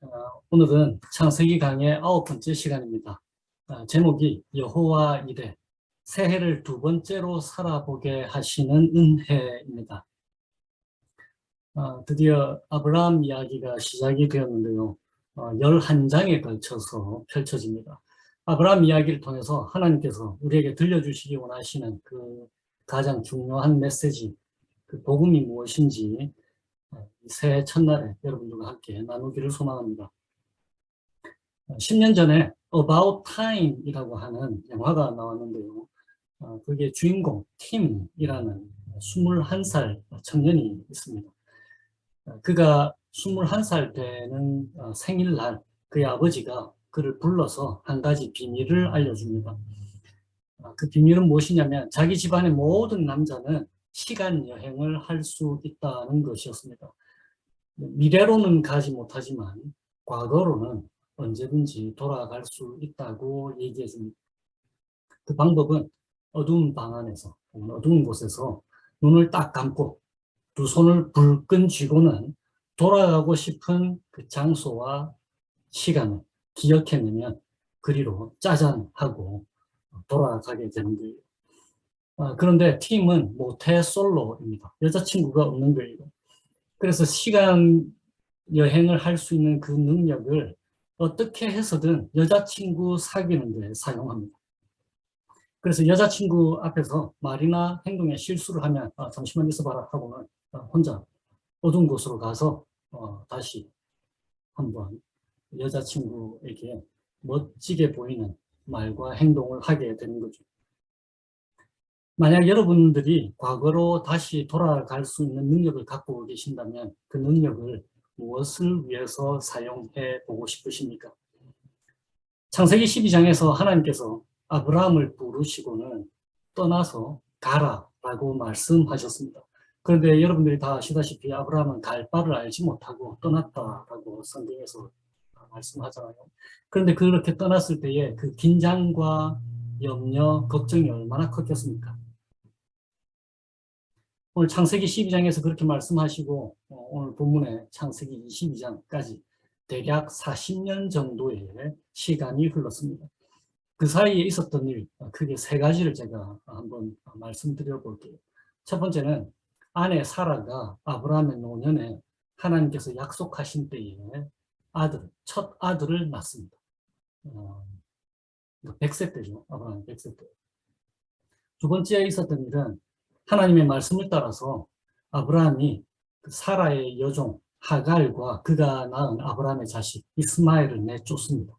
어, 오늘은 창세기 강의 아홉 번째 시간입니다. 어, 제목이 여호와 이래 새해를 두 번째로 살아보게 하시는 은혜입니다. 어, 드디어 아브라함 이야기가 시작이 되었는데요. 어, 11장에 걸쳐서 펼쳐집니다. 아브라함 이야기를 통해서 하나님께서 우리에게 들려주시기 원하시는 그 가장 중요한 메시지, 그 복음이 무엇인지 새해 첫날에 여러분들과 함께 나누기를 소망합니다. 10년 전에 About Time이라고 하는 영화가 나왔는데요. 어, 그게 주인공 팀이라는 21살 청년이 있습니다. 어, 그가 21살 되는 어, 생일날 그의 아버지가 그를 불러서 한 가지 비밀을 알려줍니다. 어, 그 비밀은 무엇이냐면 자기 집안의 모든 남자는 시간 여행을 할 수 있다는 것이었습니다. 미래로는 가지 못하지만 과거로는 언제든지 돌아갈 수 있다고 얘기해 줍니다. 그 방법은 어두운 방 안에서 어두운 곳에서 눈을 딱 감고 두 손을 불끈 쥐고는 돌아가고 싶은 그 장소와 시간을 기억해내면 그리로 짜잔 하고 돌아가게 되는 거예요. 아, 그런데 팀은 모태 솔로입니다. 여자친구가 없는 거예요. 그래서 시간 여행을 할 수 있는 그 능력을 어떻게 해서든 여자친구 사귀는 데 사용합니다. 그래서 여자친구 앞에서 말이나 행동에 실수를 하면 아, 잠시만 있어봐라 하고는 아, 혼자 어두운 곳으로 가서 어, 다시 한번 여자친구에게 멋지게 보이는 말과 행동을 하게 되는 거죠. 만약 여러분들이 과거로 다시 돌아갈 수 있는 능력을 갖고 계신다면 그 능력을 무엇을 위해서 사용해 보고 싶으십니까? 창세기 12장에서 하나님께서 아브라함을 부르시고는 떠나서 가라 라고 말씀하셨습니다. 그런데 여러분들이 다 아시다시피 아브라함은 갈 바를 알지 못하고 떠났다라고 성경에서 말씀하잖아요. 그런데 그렇게 떠났을 때에 그 긴장과 염려, 걱정이 얼마나 컸겠습니까? 오늘 창세기 12장에서 그렇게 말씀하시고 어, 오늘 본문의 창세기 22장까지 대략 40년 정도의 시간이 흘렀습니다. 그 사이에 있었던 일 어, 크게 세 가지를 제가 한번 말씀드려 볼게요. 첫 번째는 아내 사라가 아브라함의 노년에 하나님께서 약속하신 때에 아들, 첫 아들을 낳습니다. 어, 100세 때죠. 아브라함 100세 때. 두 번째 있었던 일은 하나님의 말씀을 따라서 아브라함이 그 사라의 여종 하갈과 그가 낳은 아브라함의 자식 이스마엘을 내쫓습니다.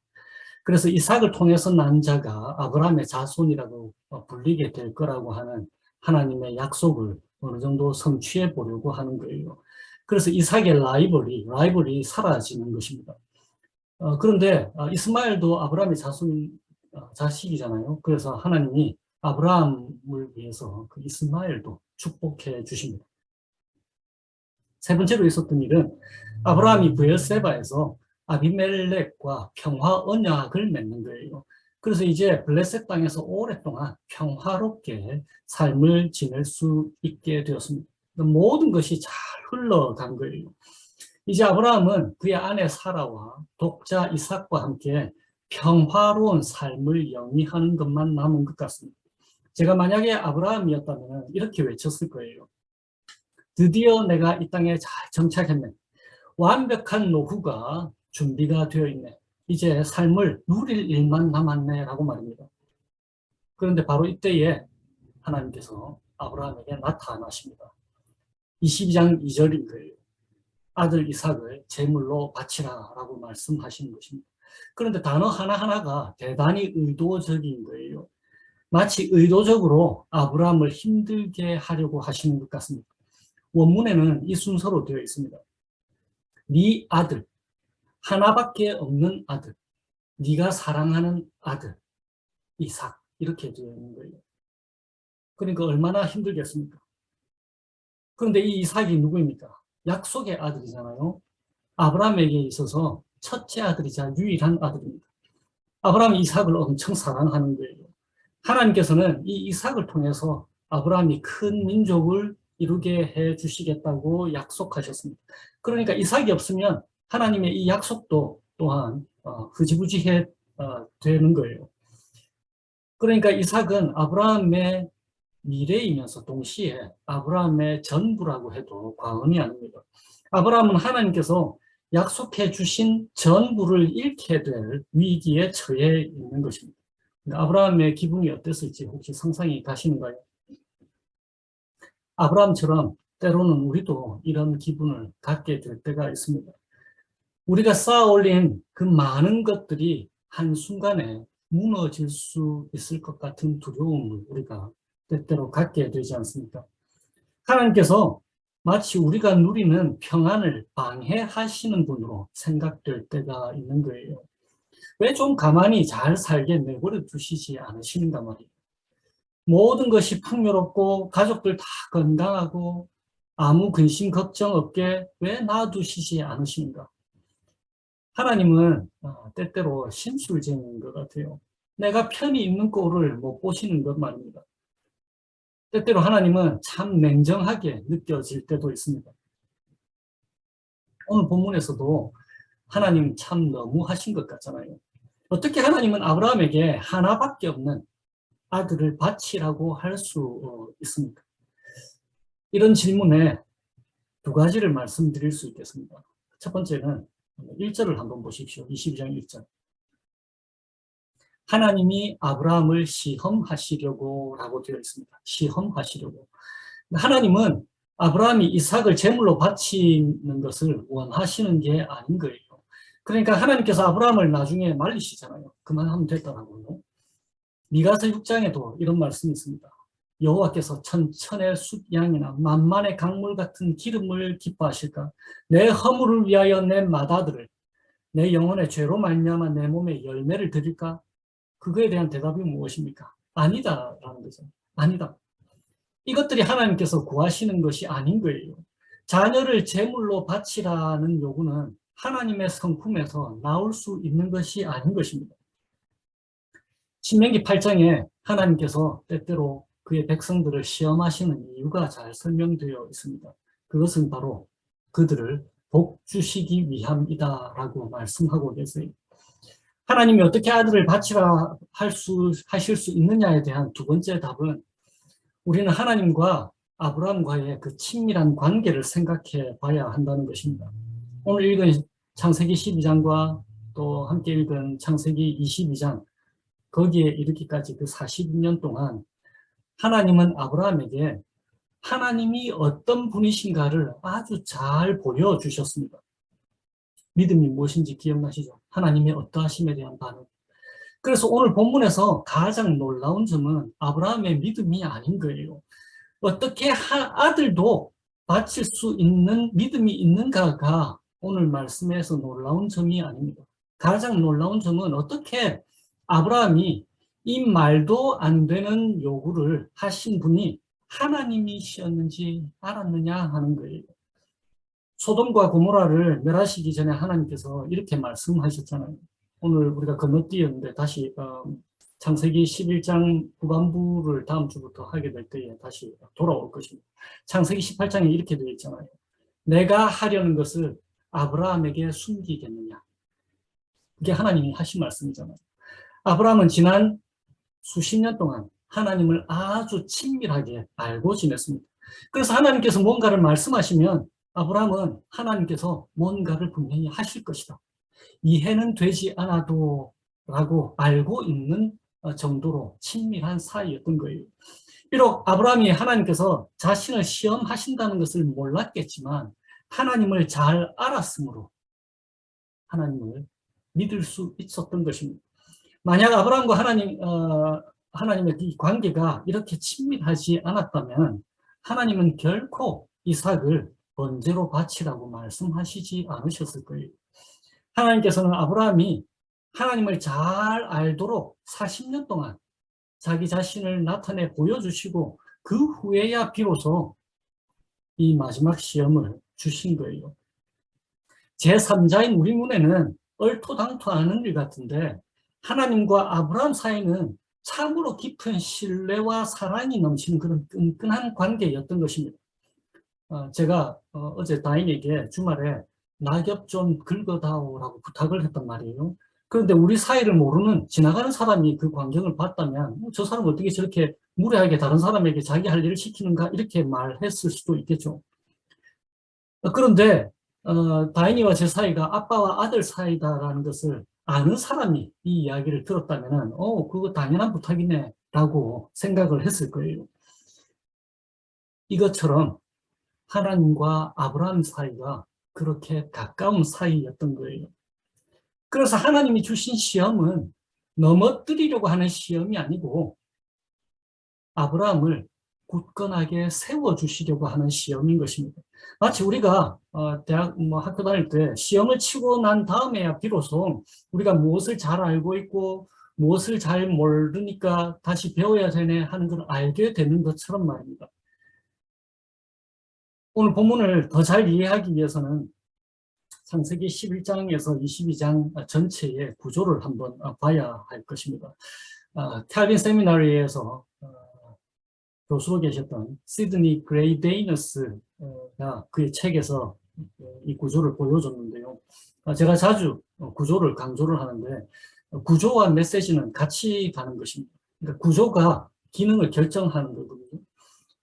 그래서 이삭을 통해서 난 자가 아브라함의 자손이라고 불리게 될 거라고 하는 하나님의 약속을 어느 정도 성취해 보려고 하는 거예요. 그래서 이삭의 라이벌이 라이벌이 사라지는 것입니다. 어, 그런데 이스마엘도 아브라함의 자손 자식이잖아요. 그래서 하나님이 아브라함을 위해서 그 이스마엘도 축복해 주십니다. 세 번째로 있었던 일은 아브라함이 부엘세바에서 아비멜렉과 평화 언약을 맺는 거예요. 그래서 이제 블레셋 땅에서 오랫동안 평화롭게 삶을 지낼 수 있게 되었습니다. 모든 것이 잘 흘러간 거예요. 이제 아브라함은 그의 아내 사라와 독자 이삭과 함께 평화로운 삶을 영위하는 것만 남은 것 같습니다. 제가 만약에 아브라함이었다면 이렇게 외쳤을 거예요. 드디어 내가 이 땅에 잘 정착했네. 완벽한 노후가 준비가 되어 있네. 이제 삶을 누릴 일만 남았네 라고 말입니다. 그런데 바로 이때에 하나님께서 아브라함에게 나타나십니다. 22장 2절인 거예요. 아들 이삭을 제물로 바치라 라고 말씀하시는 것입니다. 그런데 단어 하나하나가 대단히 의도적인 거예요. 마치 의도적으로 아브라함을 힘들게 하려고 하시는 것 같습니다. 원문에는 이 순서로 되어 있습니다. 네 아들, 하나밖에 없는 아들, 네가 사랑하는 아들, 이삭 이렇게 되어 있는 거예요. 그러니까 얼마나 힘들겠습니까? 그런데 이 이삭이 누구입니까? 약속의 아들이잖아요. 아브라함에게 있어서 첫째 아들이자 유일한 아들입니다. 아브라함이 이삭을 엄청 사랑하는 거예요. 하나님께서는 이 이삭을 통해서 아브라함이 큰 민족을 이루게 해 주시겠다고 약속하셨습니다. 그러니까 이삭이 없으면 하나님의 이 약속도 또한 어, 흐지부지해 어, 되는 거예요. 그러니까 이삭은 아브라함의 미래이면서 동시에 아브라함의 전부라고 해도 과언이 아닙니다. 아브라함은 하나님께서 약속해 주신 전부를 잃게 될 위기에 처해 있는 것입니다. 아브라함의 기분이 어땠을지 혹시 상상이 가시는가요? 아브라함처럼 때로는 우리도 이런 기분을 갖게 될 때가 있습니다. 우리가 쌓아 올린 그 많은 것들이 한순간에 무너질 수 있을 것 같은 두려움을 우리가 때때로 갖게 되지 않습니까? 하나님께서 마치 우리가 누리는 평안을 방해하시는 분으로 생각될 때가 있는 거예요. 왜 좀 가만히 잘 살게 내버려 두시지 않으시는가 말이에요. 모든 것이 풍요롭고 가족들 다 건강하고 아무 근심 걱정 없게 왜 놔두시지 않으시는가? 하나님은 어, 때때로 심술쟁인 것 같아요. 내가 편히 있는 꼴을 못 보시는 것 말입니다. 때때로 하나님은 참 냉정하게 느껴질 때도 있습니다. 오늘 본문에서도 하나님 참 너무 하신 것 같잖아요. 어떻게 하나님은 아브라함에게 하나밖에 없는 아들을 바치라고 할수 어, 있습니까? 이런 질문에 두 가지를 말씀드릴 수 있겠습니다. 첫 번째는 1절을 한번 보십시오. 22장 1절. 하나님이 아브라함을 시험하시려고 라고 되어 있습니다. 시험하시려고. 하나님은 아브라함이 이삭을 제물로 바치는 것을 원하시는 게 아닌 거예요. 그러니까 하나님께서 아브라함을 나중에 말리시잖아요. 그만하면 됐다라고요. 미가서 6장에도 이런 말씀이 있습니다. 여호와께서 천천의 숫양이나 만만의 강물 같은 기름을 기뻐하실까? 내 허물을 위하여 내 마다들을 내 영혼의 죄로 말미암아 내 몸에 열매를 드릴까? 그거에 대한 대답이 무엇입니까? 아니다라는 거죠. 아니다. 이것들이 하나님께서 구하시는 것이 아닌 거예요. 자녀를 제물로 바치라는 요구는 하나님의 성품에서 나올 수 있는 것이 아닌 것입니다. 신명기 8장에 하나님께서 때때로 그의 백성들을 시험하시는 이유가 잘 설명되어 있습니다. 그것은 바로 그들을 복 주시기 위함이다 라고 말씀하고 계세요. 하나님이 어떻게 아들을 바치라 할 수, 하실 수 있느냐에 대한 두 번째 답은 우리는 하나님과 아브라함과의 그 친밀한 관계를 생각해 봐야 한다는 것입니다. 오늘 읽은 창세기 12장과 또 함께 읽은 창세기 22장 거기에 이르기까지 그 40년 동안 하나님은 아브라함에게 하나님이 어떤 분이신가를 아주 잘 보여주셨습니다. 믿음이 무엇인지 기억나시죠? 하나님의 어떠하심에 대한 반응. 그래서 오늘 본문에서 가장 놀라운 점은 아브라함의 믿음이 아닌 거예요. 어떻게 아들도 바칠 수 있는 믿음이 있는가가 오늘 말씀에서 놀라운 점이 아닙니다. 가장 놀라운 점은 어떻게 아브라함이 이 말도 안 되는 요구를 하신 분이 하나님이셨는지 알았느냐 하는 거예요. 소돔과 고모라를 멸하시기 전에 하나님께서 이렇게 말씀하셨잖아요. 오늘 우리가 건너뛰었는데 다시 어, 창세기 11장 후반부를 다음 주부터 하게 될 때에 다시 돌아올 것입니다. 창세기 18장에 이렇게 되어 있잖아요. 내가 하려는 것을 아브라함에게 숨기겠느냐. 그게 하나님이 하신 말씀이잖아요. 아브라함은 지난 수십 년 동안 하나님을 아주 친밀하게 알고 지냈습니다. 그래서 하나님께서 뭔가를 말씀하시면 아브라함은 하나님께서 뭔가를 분명히 하실 것이다. 이해는 되지 않아도 라고 알고 있는 정도로 친밀한 사이였던 거예요. 비록 아브라함이 하나님께서 자신을 시험하신다는 것을 몰랐겠지만 하나님을 잘 알았으므로 하나님을 믿을 수 있었던 것입니다. 만약 아브라함과 하나님, 어, 하나님의 이 관계가 이렇게 친밀하지 않았다면 하나님은 결코 이삭을 번제로 바치라고 말씀하시지 않으셨을 거예요. 하나님께서는 아브라함이 하나님을 잘 알도록 40년 동안 자기 자신을 나타내 보여주시고 그 후에야 비로소 이 마지막 시험을 주신 거예요. 제3자인 우리 눈에는 얼토당토하는 일 같은데 하나님과 아브라함 사이는 참으로 깊은 신뢰와 사랑이 넘치는 그런 끈끈한 관계였던 것입니다. 어, 제가 어, 제 다인에게 주말에 낙엽 좀 긁어다오라고 부탁을 했단 말이에요. 그런데 우리 사이를 모르는 지나가는 사람이 그 광경을 봤다면 뭐저 사람 어떻게 저렇게 무례하게 다른 사람에게 자기 할 일을 시키는가 이렇게 말했을 수도 있겠죠. 어, 그런데 어, 다인이와 제 사이가 아빠와 아들 사이다라는 것을 아는 사람이 이 이야기를 들었다면 어 그거 당연한 부탁이네 라고 생각을 했을 거예요. 이것처럼 하나님과 아브라함 사이가 그렇게 가까운 사이였던 거예요. 그래서 하나님이 주신 시험은 넘어뜨리려고 하는 시험이 아니고 아브라함을 굳건하게 세워주시려고 하는 시험인 것입니다. 마치 우리가 어, 대학 뭐 학교 다닐 때 시험을 치고 난 다음에야 비로소 우리가 무엇을 잘 알고 있고 무엇을 잘 모르니까 다시 배워야 되네 하는 걸 알게 되는 것처럼 말입니다. 오늘 본문을 더 잘 이해하기 위해서는 창세기 11장에서 22장 전체의 구조를 한번 봐야 할 것입니다. 아, 캘빈 세미나리에서 어, 교수로 계셨던 시드니 그레이데이너스가 그의 책에서 이 구조를 보여줬는데요. 아, 제가 자주 구조를 강조를 하는데 구조와 메시지는 같이 가는 것입니다. 그러니까 구조가 기능을 결정하는 거거든요.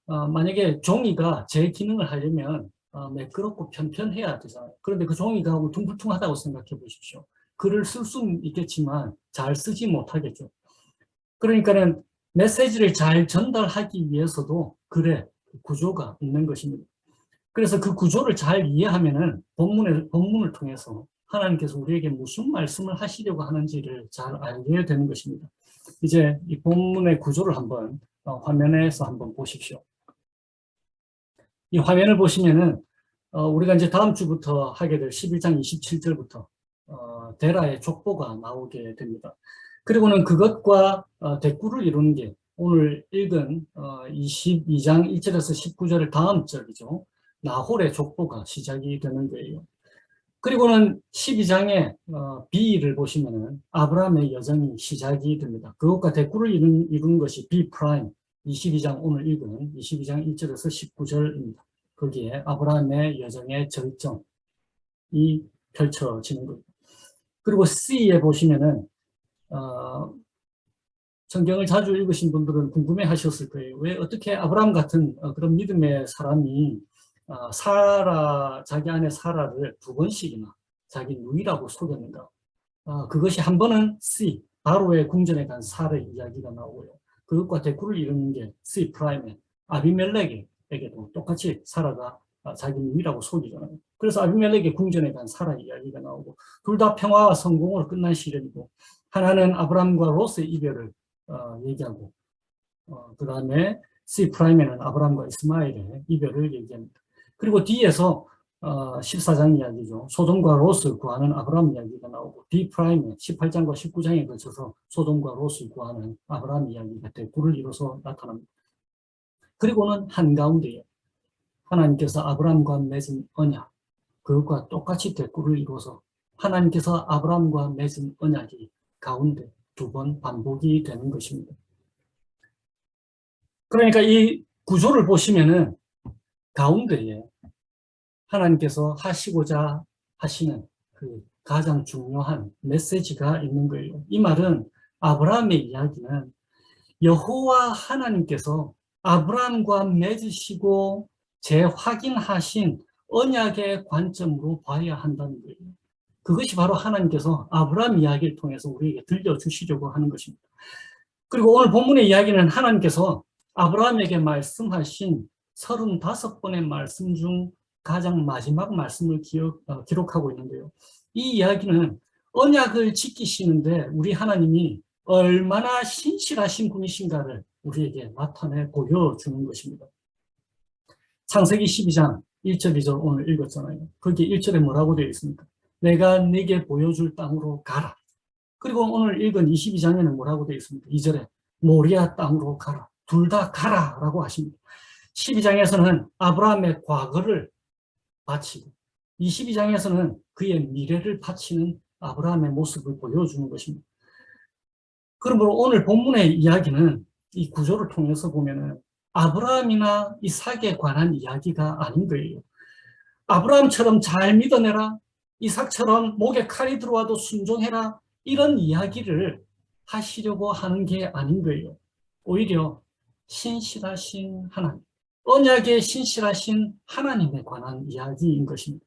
어, 만약에 종이가 제 기능을 하려면 어, 매끄럽고 편편해야 되잖아요. 그런데 그 종이가 울퉁불퉁하다고 생각해 보십시오. 글을 쓸 수는 있겠지만 잘 쓰지 못하겠죠. 그러니까는 메시지를 잘 전달하기 위해서도 글의 구조가 있는 것입니다. 그래서 그 구조를 잘 이해하면 은 본문을, 본문을 통해서 하나님께서 우리에게 무슨 말씀을 하시려고 하는지를 잘 알게 되는 것입니다. 이제 이 본문의 구조를 한번 어, 화면에서 한번 보십시오. 이 화면을 보시면은 어, 우리가 이제 다음 주부터 하게 될 11장 27절부터 어, 데라의 족보가 나오게 됩니다. 그리고는 그것과 어, 대꾸를 이루는 게 오늘 읽은 어, 22장 1절에서 19절의 다음 절이죠. 나홀의 족보가 시작이 되는 거예요. 그리고는 12장의 어, B를 보시면은 아브라함의 여정이 시작이 됩니다. 그것과 대꾸를 이룬, 이룬 것이 B 프라임 22장 오늘 읽은 22장 1절에서 19절입니다. 거기에 아브라함의 여정의 절정이 펼쳐지는 겁니다. 그리고 C에 보시면은 어, 성경을 자주 읽으신 분들은 궁금해 하셨을 거예요. 왜 어떻게 아브라함 같은 어, 그런 믿음의 사람이 어, 사라, 자기 아내 사라를 두 번씩이나 자기 누이라고 속였는가. 어, 그것이 한 번은 C, 바로의 궁전에 간 사라의 이야기가 나오고요. 그것과 대꾸를 이루는 게 C 프라임의 아비멜렉에게도 똑같이 사라가 자기 누이라고 속이잖아요. 그래서 아비멜렉의 궁전에 간 사라 이야기가 나오고 둘 다 평화와 성공으로 끝난 시련이고 하나는 아브람과 롯의 이별을 어, 얘기하고 어, 그 다음에 C 프라임에는 아브람과 이스마엘의 이별을 얘기합니다. 그리고 뒤에서 어, 14장 이야기죠. 소돔과 롯을 구하는 아브라함 이야기가 나오고 D 프라임에 18장과 19장에 걸쳐서 소돔과 롯을 구하는 아브라함 이야기가 대구를 이뤄서 나타납니다. 그리고는 한가운데에 하나님께서 아브라함과 맺은 언약 그것과 똑같이 대구를 이루어서 하나님께서 아브라함과 맺은 언약이 가운데 두 번 반복이 되는 것입니다. 그러니까 이 구조를 보시면은 가운데에 하나님께서 하시고자 하시는 그 가장 중요한 메시지가 있는 거예요. 이 말은 아브라함의 이야기는 여호와 하나님께서 아브라함과 맺으시고 재확인하신 언약의 관점으로 봐야 한다는 거예요. 그것이 바로 하나님께서 아브라함 이야기를 통해서 우리에게 들려주시려고 하는 것입니다. 그리고 오늘 본문의 이야기는 하나님께서 아브라함에게 말씀하신 35번의 말씀 중 가장 마지막 말씀을 기억, 어, 기록하고 있는데요. 이 이야기는 언약을 지키시는데 우리 하나님이 얼마나 신실하신 분이신가를 우리에게 나타내 보여주는 것입니다. 창세기 12장 1절, 2절 오늘 읽었잖아요. 거기 1절에 뭐라고 되어 있습니까? 내가 네게 보여줄 땅으로 가라. 그리고 오늘 읽은 22장에는 뭐라고 되어 있습니까? 2절에 모리아 땅으로 가라. 둘 다 가라 라고 하십니다. 12장에서는 아브라함의 과거를 바치고 22장에서는 그의 미래를 바치는 아브라함의 모습을 보여주는 것입니다. 그러므로 오늘 본문의 이야기는 이 구조를 통해서 보면은 아브라함이나 이삭에 관한 이야기가 아닌 거예요. 아브라함처럼 잘 믿어내라, 이삭처럼 목에 칼이 들어와도 순종해라 이런 이야기를 하시려고 하는 게 아닌 거예요. 오히려 신실하신 하나님, 언약의 신실하신 하나님에 관한 이야기인 것입니다.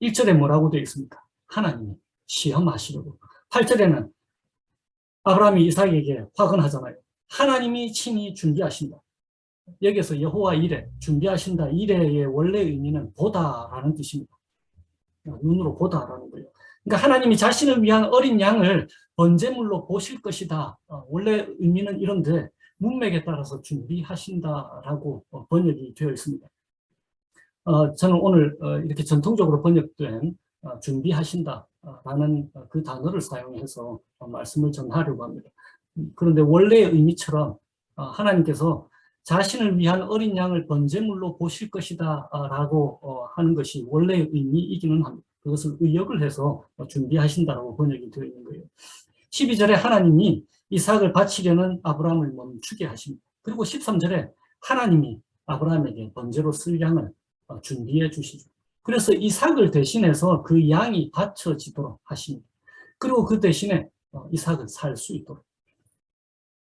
1절에 뭐라고 되어 있습니까? 하나님이 시험하시려고. 8절에는 아브라함이 이삭에게 화근하잖아요. 하나님이 친히 준비하신다. 여기서 여호와 이래, 준비하신다. 이래의 원래 의미는 보다라는 뜻입니다. 눈으로 보다라는 거예요. 그러니까 하나님이 자신을 위한 어린 양을 번제물로 보실 것이다. 어, 원래 의미는 이런데 문맥에 따라서 준비하신다라고 어, 번역이 되어 있습니다. 어, 저는 오늘 어, 이렇게 전통적으로 번역된 어, 준비하신다라는 어, 그 단어를 사용해서 어, 말씀을 전하려고 합니다. 음, 그런데 원래의 의미처럼 어, 하나님께서 자신을 위한 어린 양을 번제물로 보실 것이다 라고 어, 하는 것이 원래의 의미이기는 합니다. 그것을 의역을 해서 어, 준비하신다라고 번역이 되어 있는 거예요. 12절에 하나님이 이삭을 바치려는 아브라함을 멈추게 하십니다. 그리고 13절에 하나님이 아브라함에게 번제로 쓸 양을 어, 준비해 주시죠. 그래서 이삭을 대신해서 그 양이 바쳐지도록 하십니다. 그리고 그 대신에 이삭을 살수 있도록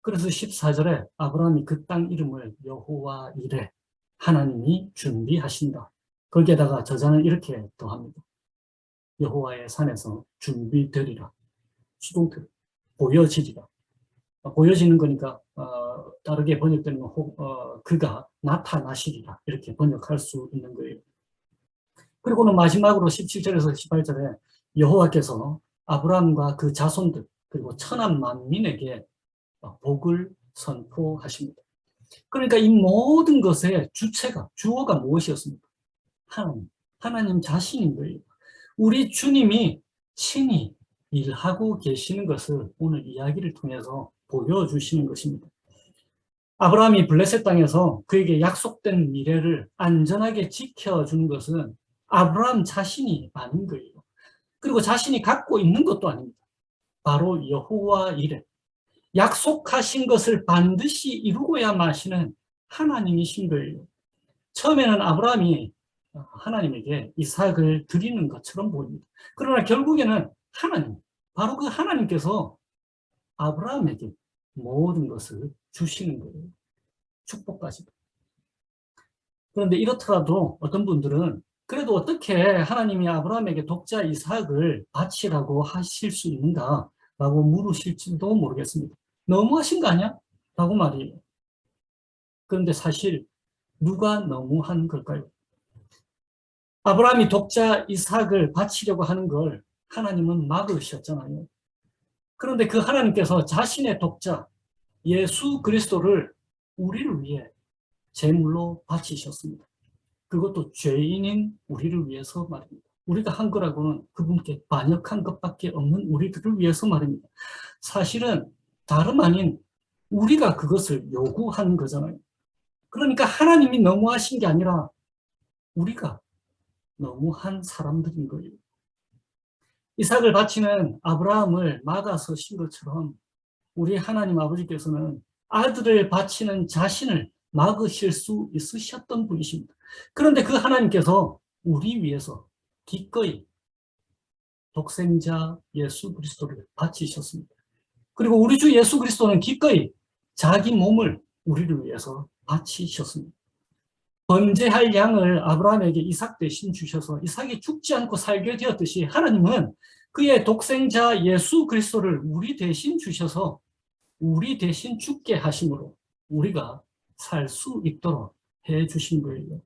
그래서 14절에 아브라함이 그 땅 이름을 여호와 이레 하나님이 준비하신다. 거기에다가 저자는 이렇게 더합니다. 여호와의 산에서 준비되리라. 수동태 보여지리라. 어, 보여지는 거니까 어, 다르게 번역되는 건 어, 그가 나타나시리라 이렇게 번역할 수 있는 거예요. 그리고는 마지막으로 17절에서 18절에 여호와께서 아브라함과 그 자손들 그리고 천한 만민에게 복을 선포하십니다. 그러니까 이 모든 것의 주체가, 주어가 무엇이었습니까? 하나님, 하나님 자신인 거예요. 우리 주님이 친히 일하고 계시는 것을 오늘 이야기를 통해서 보여주시는 것입니다. 아브라함이 블레셋 땅에서 그에게 약속된 미래를 안전하게 지켜준 것은 아브라함 자신이 아닌 거예요. 그리고 자신이 갖고 있는 것도 아닙니다. 바로 여호와 이레, 약속하신 것을 반드시 이루고야 마시는 하나님이신 거예요. 처음에는 아브라함이 하나님에게 이삭을 드리는 것처럼 보입니다. 그러나 결국에는 하나님, 바로 그 하나님께서 아브라함에게 모든 것을 주시는 거예요. 축복까지. 그런데 이렇더라도 어떤 분들은 그래도 어떻게 하나님이 아브라함에게 독자 이삭을 바치라고 하실 수 있는가? 라고 물으실지도 모르겠습니다. 너무하신 거 아니야? 라고 말이에요. 그런데 사실 누가 너무한 걸까요? 아브라함이 독자 이삭을 바치려고 하는 걸 하나님은 막으셨잖아요. 그런데 그 하나님께서 자신의 독자 예수 그리스도를 우리를 위해 제물로 바치셨습니다. 그것도 죄인인 우리를 위해서 말입니다. 우리가 한 거라고는 그분께 반역한 것밖에 없는 우리들을 위해서 말입니다. 사실은 다름 아닌 우리가 그것을 요구한 거잖아요. 그러니까 하나님이 너무하신 게 아니라 우리가 너무한 사람들인 거예요. 이삭을 바치는 아브라함을 막아서신 것처럼 우리 하나님 아버지께서는 아들을 바치는 자신을 막으실 수 있으셨던 분이십니다. 그런데 그 하나님께서 우리 위해서 기꺼이 독생자 예수 그리스도를 바치셨습니다. 그리고 우리 주 예수 그리스도는 기꺼이 자기 몸을 우리를 위해서 바치셨습니다. 번제할 양을 아브라함에게 이삭 대신 주셔서 이삭이 죽지 않고 살게 되었듯이 하나님은 그의 독생자 예수 그리스도를 우리 대신 주셔서 우리 대신 죽게 하심으로 우리가 살 수 있도록 해 주신 거예요.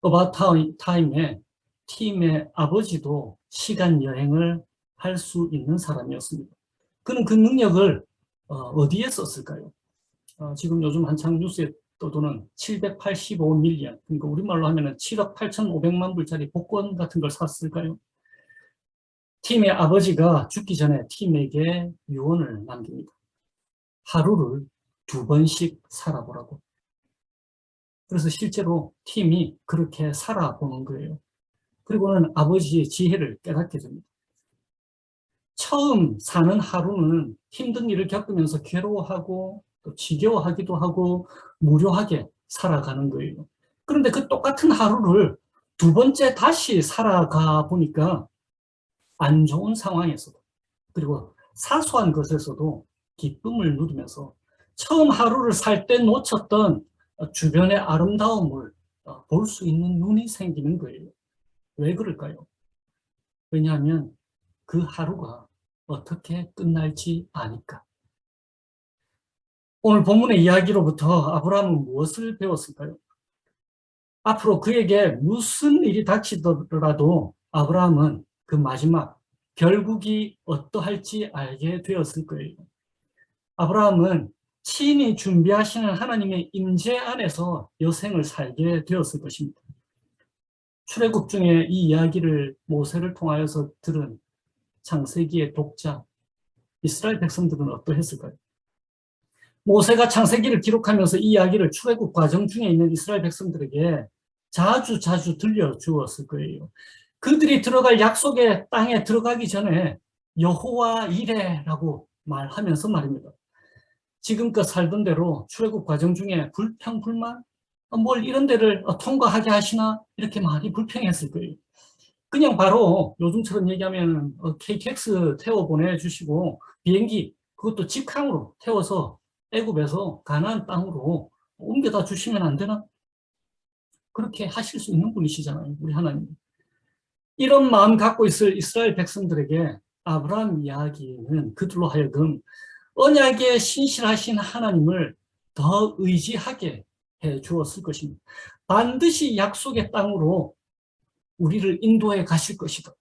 어바웃 타임에 팀의 아버지도 시간 여행을 할 수 있는 사람이었습니다. 그는 그 능력을 어, 디에 썼을까요? 어, 지금 요즘 한창 뉴스에 떠도는 785밀리언, 그러니까 우리말로 하면 7억 8,500만 불짜리 복권 같은 걸 샀을까요? 팀의 아버지가 죽기 전에 팀에게 유언을 남깁니다. 하루를 두 번씩 살아보라고. 그래서 실제로 팀이 그렇게 살아보는 거예요. 그리고는 아버지의 지혜를 깨닫게 됩니다. 처음 사는 하루는 힘든 일을 겪으면서 괴로워하고 또 지겨워하기도 하고 무료하게 살아가는 거예요. 그런데 그 똑같은 하루를 두 번째 다시 살아가 보니까 안 좋은 상황에서도 그리고 사소한 것에서도 기쁨을 누리면서 처음 하루를 살 때 놓쳤던 주변의 아름다움을 볼 수 있는 눈이 생기는 거예요. 왜 그럴까요? 왜냐하면 그 하루가 어떻게 끝날지 아니까. 오늘 본문의 이야기로부터 아브라함은 무엇을 배웠을까요? 앞으로 그에게 무슨 일이 닥치더라도 아브라함은 그 마지막 결국이 어떠할지 알게 되었을 거예요. 아브라함은 친히 준비하시는 하나님의 임재 안에서 여생을 살게 되었을 것입니다. 출애굽 중에 이 이야기를 모세를 통하여서 들은 창세기의 독자 이스라엘 백성들은 어떠했을까요? 모세가 창세기를 기록하면서 이 이야기를 출애굽 과정 중에 있는 이스라엘 백성들에게 자주 자주 들려주었을 거예요. 그들이 들어갈 약속의 땅에 들어가기 전에 여호와 이래라고 말하면서 말입니다. 지금껏 살던 대로 출애굽 과정 중에 불평, 불만, 뭘 이런 데를 통과하게 하시나 이렇게 많이 불평했을 거예요. 그냥 바로 요즘처럼 얘기하면 KTX 태워 보내주시고 비행기 그것도 직항으로 태워서 애굽에서 가나안 땅으로 옮겨다 주시면 안 되나? 그렇게 하실 수 있는 분이시잖아요. 우리 하나님. 이런 마음 갖고 있을 이스라엘 백성들에게 아브라함 이야기는 그들로 하여금 언약에 신실하신 하나님을 더 의지하게 해 주었을 것입니다. 반드시 약속의 땅으로 우리를 인도해 가실 것이다.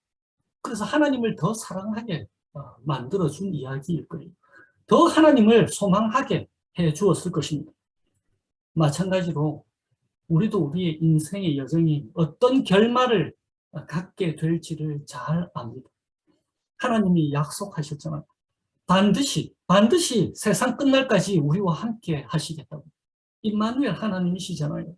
그래서 하나님을 더 사랑하게 어, 만들어준 이야기일 거예요. 더 하나님을 소망하게 해 주었을 것입니다. 마찬가지로 우리도 우리의 인생의 여정이 어떤 결말을 갖게 될지를 잘 압니다. 하나님이 약속하셨잖아요. 반드시 반드시 세상 끝날까지 우리와 함께 하시겠다고. 임마누엘 하나님이시잖아요.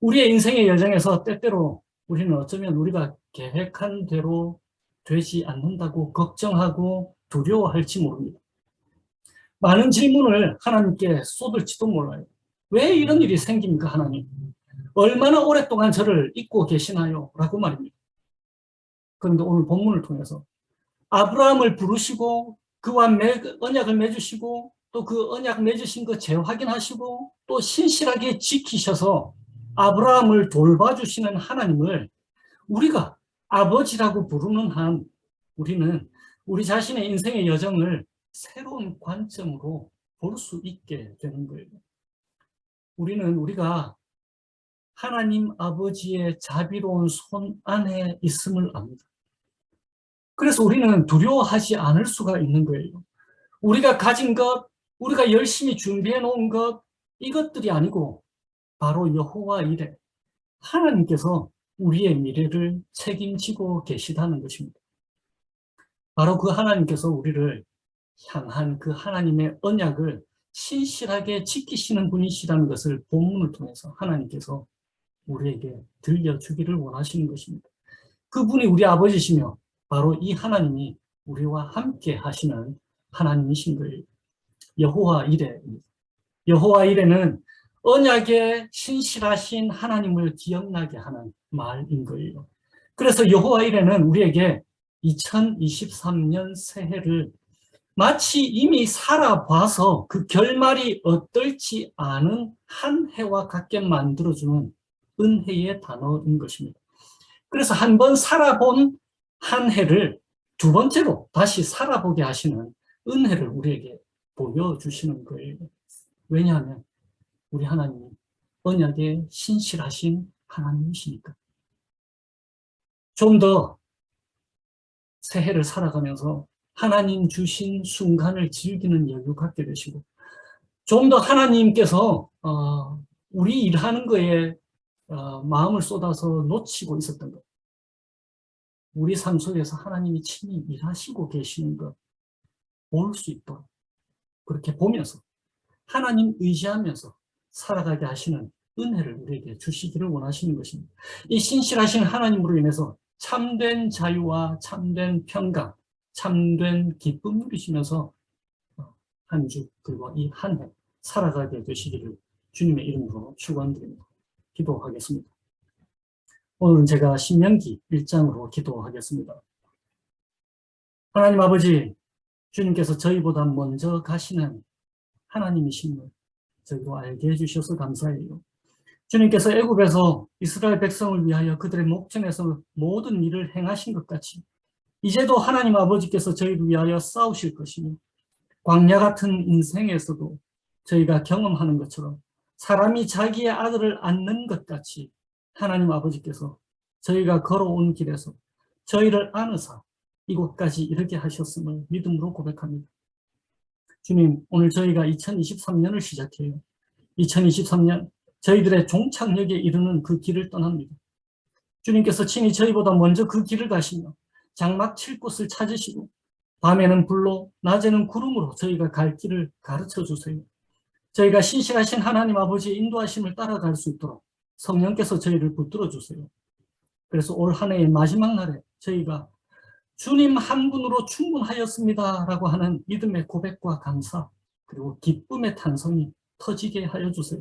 우리의 인생의 여정에서 때때로 우리는 어쩌면 우리가 계획한 대로 되지 않는다고 걱정하고 두려워할지 모릅니다. 많은 질문을 하나님께 쏟을지도 몰라요. 왜 이런 일이 생깁니까, 하나님? 얼마나 오랫동안 저를 잊고 계시나요? 라고 말입니다. 그런데 오늘 본문을 통해서 아브라함을 부르시고 그와 매, 언약을 맺으시고 또 그 언약 맺으신 거 재확인하시고 또 신실하게 지키셔서 아브라함을 돌봐주시는 하나님을 우리가 아버지라고 부르는 한 우리는 우리 자신의 인생의 여정을 새로운 관점으로 볼 수 있게 되는 거예요. 우리는 우리가 하나님 아버지의 자비로운 손 안에 있음을 압니다. 그래서 우리는 두려워하지 않을 수가 있는 거예요. 우리가 가진 것, 우리가 열심히 준비해 놓은 것, 이것들이 아니고 바로 여호와 이래 하나님께서 우리의 미래를 책임지고 계시다는 것입니다. 바로 그 하나님께서 우리를 향한 그 하나님의 언약을 신실하게 지키시는 분이시라는 것을 본문을 통해서 하나님께서 우리에게 들려주기를 원하시는 것입니다. 그분이 우리 아버지시며 바로 이 하나님이 우리와 함께 하시는 하나님이신 거예요. 여호와 이레 여호와 이레는 언약에 신실하신 하나님을 기억나게 하는 말인 거예요. 그래서 여호와 이레는 우리에게 2023년 새해를 마치 이미 살아봐서 그 결말이 어떨지 아는 한 해와 같게 만들어주는 은혜의 단어인 것입니다. 그래서 한 번 살아본 한 해를 두 번째로 다시 살아보게 하시는 은혜를 우리에게 보여주시는 거예요. 왜냐하면 우리 하나님이 언약에 신실하신 하나님이시니까. 좀 더 새해를 살아가면서 하나님 주신 순간을 즐기는 여유 갖게 되시고 좀 더 하나님께서 어, 우리 일하는 거에 어, 마음을 쏟아서 놓치고 있었던 것. 우리 삶 속에서 하나님이 친히 일하시고 계시는 것 볼 수 있도록 그렇게 보면서 하나님 의지하면서 살아가게 하시는 은혜를 우리에게 주시기를 원하시는 것입니다. 이 신실하신 하나님으로 인해서 참된 자유와 참된 평강, 참된 기쁨 누리시면서 한 주 그리고 이 한 해 살아가게 되시기를 주님의 이름으로 축원드립니다. 기도하겠습니다. 오늘은 제가 신명기 1장으로 기도하겠습니다. 하나님 아버지, 주님께서 저희보다 먼저 가시는 하나님이심을 저희도 알게 해주셔서 감사해요. 주님께서 애굽에서 이스라엘 백성을 위하여 그들의 목전에서 모든 일을 행하신 것 같이 이제도 하나님 아버지께서 저희를 위하여 싸우실 것이며 광야 같은 인생에서도 저희가 경험하는 것처럼 사람이 자기의 아들을 안는 것 같이 하나님 아버지께서 저희가 걸어온 길에서 저희를 안으사 이곳까지 이르게 하셨음을 믿음으로 고백합니다. 주님, 오늘 저희가 2023년을 시작해요. 2023년 저희들의 종착역에 이르는 그 길을 떠납니다. 주님께서 친히 저희보다 먼저 그 길을 가시며 장막 칠 곳을 찾으시고 밤에는 불로 낮에는 구름으로 저희가 갈 길을 가르쳐 주세요. 저희가 신실하신 하나님 아버지의 인도하심을 따라갈 수 있도록 성령께서 저희를 붙들어 주세요. 그래서 올 한 해의 마지막 날에 저희가 주님 한 분으로 충분하였습니다 라고 하는 믿음의 고백과 감사 그리고 기쁨의 탄성이 터지게 하여 주세요.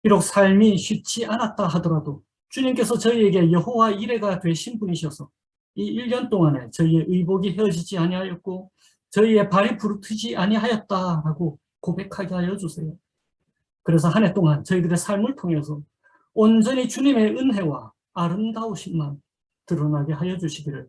비록 삶이 쉽지 않았다 하더라도 주님께서 저희에게 여호와 이레가 되신 분이셔서 이 1년 동안에 저희의 의복이 헤어지지 아니하였고 저희의 발이 부르트지 아니하였다라고 고백하게 하여 주세요. 그래서 한 해 동안 저희들의 삶을 통해서 온전히 주님의 은혜와 아름다우심만 드러나게 하여 주시기를